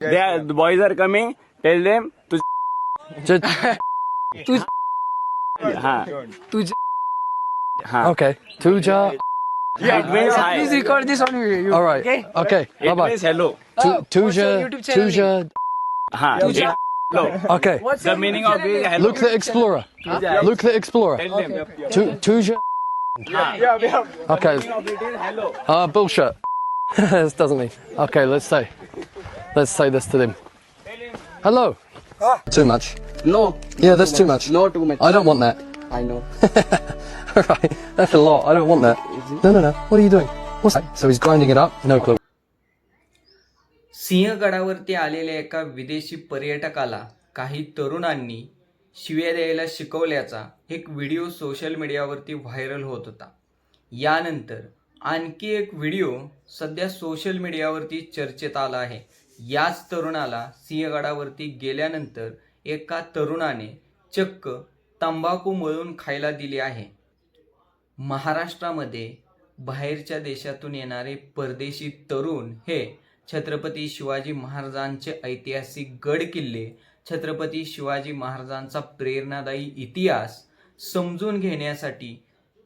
They are, the boys are coming. Tell them to. Just, Ha. तुझ Ha. okay. Tuja. It means hi. Please record this on video All right. Okay. Bye It bye. means hello. Tu- what's your Tuja. YouTube channel Tuja. Ha. It- Hello. Okay. The meaning of it is hello. Luke the Explorer. Luke the Explorer. Tell them. Tu- Tuja. Okay. Meaning of it is hello. Ah, bullshit. this doesn't mean. Okay, let's say. Let's say this to them. Hello. Too much. No, Yeah, that's too much. no too much. I don't want that. I know. right. That's a lot. I don't want that. No, no, no. What are you doing? What's that? So he's grinding it up? No clue. सिंहगडावरती आलेल्या एका विदेशी पर्यटकाला काही तरुणांनी शिव्या द्यायला शिकवल्याचा एक video social मीडियावरती व्हायरल होत होता यानंतर आणखी एक व्हिडिओ सध्या सोशल मीडियावरती चर्चेत आला आहे याच तरुणाला सिंहगडावरती गेल्यानंतर एका तरुणाने चक्क तंबाखू मळून खायला दिली आहे. महाराष्ट्रामध्ये बाहेरच्या देशातून येणारे परदेशी तरुण हे छत्रपती शिवाजी महाराजांचे ऐतिहासिक गड किल्ले छत्रपती शिवाजी महाराजांचा प्रेरणादायी इतिहास समजून घेण्यासाठी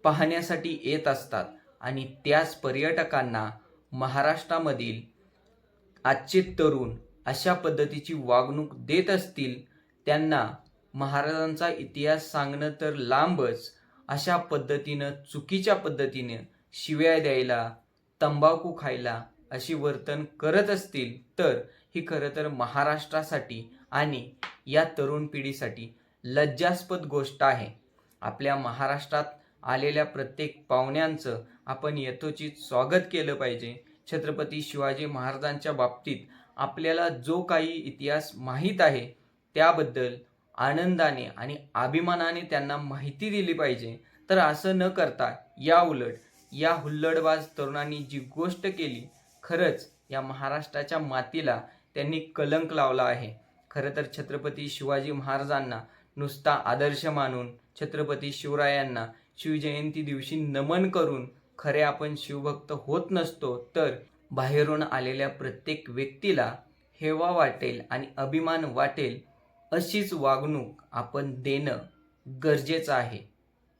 पाहण्यासाठी येत असतात आणि त्याच पर्यटकांना महाराष्ट्रामधील आजचे तरुण अशा पद्धतीची वागणूक देत असतील त्यांना महाराजांचा इतिहास सांगणं तर लांबच. अशा पद्धतीनं चुकीच्या पद्धतीनं शिव्या द्यायला तंबाखू खायला अशी वर्तन करत असतील तर ही खरं तर महाराष्ट्रासाठी आणि या तरुण पिढीसाठी लज्जास्पद गोष्ट आहे. आपल्या महाराष्ट्रात आलेल्या प्रत्येक पाहुण्यांचं आपण यथोचित स्वागत केलं पाहिजे. छत्रपती शिवाजी महाराजांच्या बाबतीत आपल्याला जो काही इतिहास माहीत आहे त्याबद्दल आनंदाने आणि अभिमानाने त्यांना माहिती दिली पाहिजे. तर असं न करता या उलट या हुल्लडबाज तरुणांनी जी गोष्ट केली खरंच या महाराष्ट्राच्या मातीला त्यांनी कलंक लावला आहे. खरं तर छत्रपती शिवाजी महाराजांना नुसता आदर्श मानून छत्रपती शिवरायांना शिवजयंती दिवशी नमन करून खरे आपण शिवभक्त होत नसतो तर बाहेरून आलेल्या प्रत्येक व्यक्तीला हेवा वाटेल आणि अभिमान वाटेल अशीच वागणूक आपण देणं गरजेचं आहे.